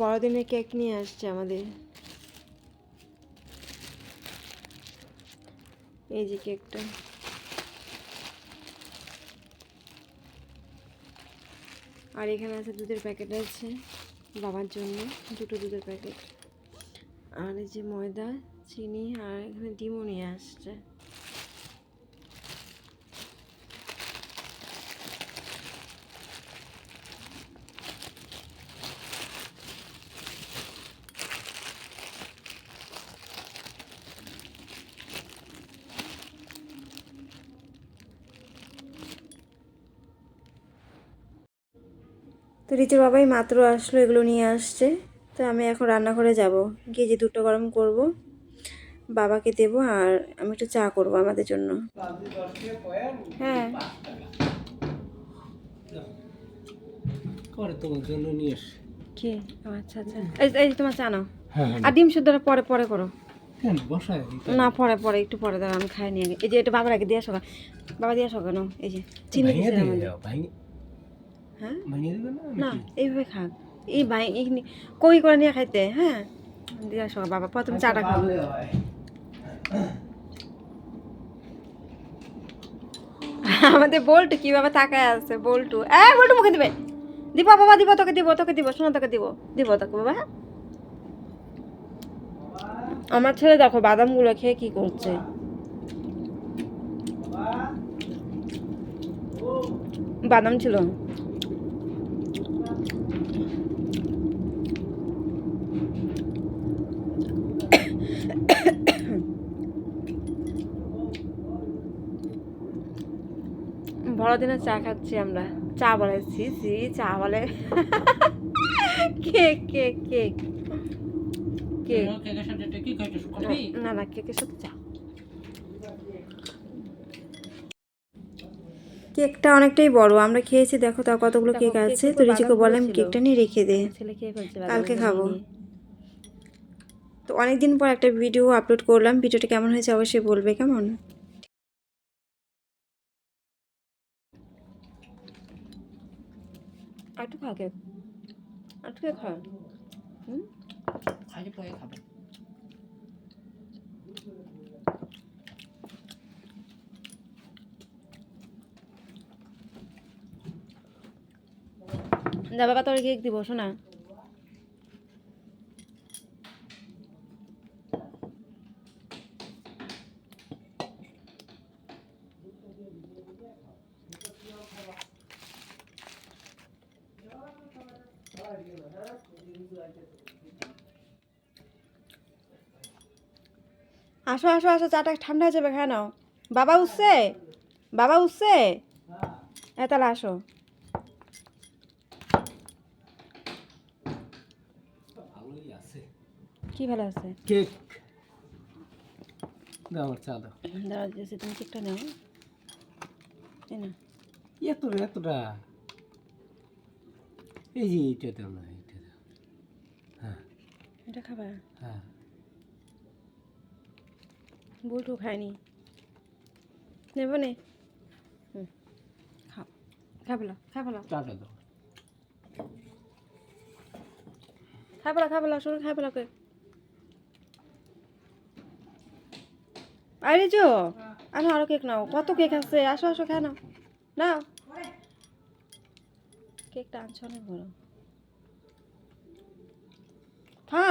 বড়দিনের কেক নিয়ে আসছে আমাদের। এই যে কেকটা। আর এখানে আছে দুধের প্যাকেট আছে বাবার জন্য, দুটো দুধের প্যাকেট। আর এই যে ময়দা, চিনি, আর এখানে ডিমও নিয়ে আসছে। তো রিচুর বাবাই মাত্র আসলো এগুলো নিয়ে আসছে। তো আমি এখন রান্নাঘরে যাব। গিয়ে যে দুটো গরম করব বাবাকে দেবো আর আমি একটু চা করব আমাদের জন্য। হ্যাঁ। করে তোমার জন্য নিয়ে এসে কি? আচ্ছা আচ্ছা। এই তোমার চা নাও। হ্যাঁ আর ডিম পরে পরে করো। না পরে পরে একটু পরে দাঁড়া আমি খাই নিয়ে। এই যে এটা বাবার আগে দিয়ে আসো বাবা দিয়ে আসো কেন এই যে চিনি ভেঙে দিছে দিয়ে আমাদের দাও, ভেঙে হ্যাঁ? না এইভাবে খাক। এই ভাই কই করে নিয়ে খাইতে? হ্যাঁ? দিয়ে আসো বাবা প্রথম চাটা খাও। আমাদের বল্টু কীভাবে তাকায় আছে বল্টু? এ বল্টু মুখে দিবে। দিব বাবা দিব তোকে দিব তোকে দিব শোনো তোকে দিব। দিব তোকে বাবা। আমার ছেলে দেখো বাদামগুলো খেয়ে কি করছে। বাদাম ছিল। বড়দিনে চা খাচ্ছি আমরা। চা বলে সি সি চা বলে কেক কেক কেক। কেক? না না কেকের সাথে চা। কেকটা অনেকটাই বড় আমরা খেয়েছি দেখো তাও কতগুলো কেক আছে। তো রিচিকে বললাম কেকটা নিয়ে রেখে দে। কালকে খাব। তো অনেক দিন পর একটা ভিডিও আপলোড করলাম। ভিডিওটা কেমন হয়েছে অবশ্যই বলবে কেমন? একটু খাকে কেক খা হুম? খালি পরে খাবে। যা বাবা তোর কেক দিব শোনা। আসো আসো আসো চাটা ঠান্ডা হয়ে যাবে খায় নাও। বাবা উঠছে? বাবা উঠছে? হ্যাঁ তাহলে আসো। কি ভালো আছে? কেক। দাও আমার চা দাও। দিয়েছি তুমি কেকটা নাও। এই না এত এতটা। এই যে এইটা দাও না এইটা দাও হ্যাঁ। এটা খাবা? হ্যাঁ। বুলটু খায়নি। নেব নে। হুম চাটা দাও। আরে আনো আরও কেক নাও। কত কেক আছে? আসো আসো খাই নাও। নাও। কেকটা আনছো অনেক বড়। খা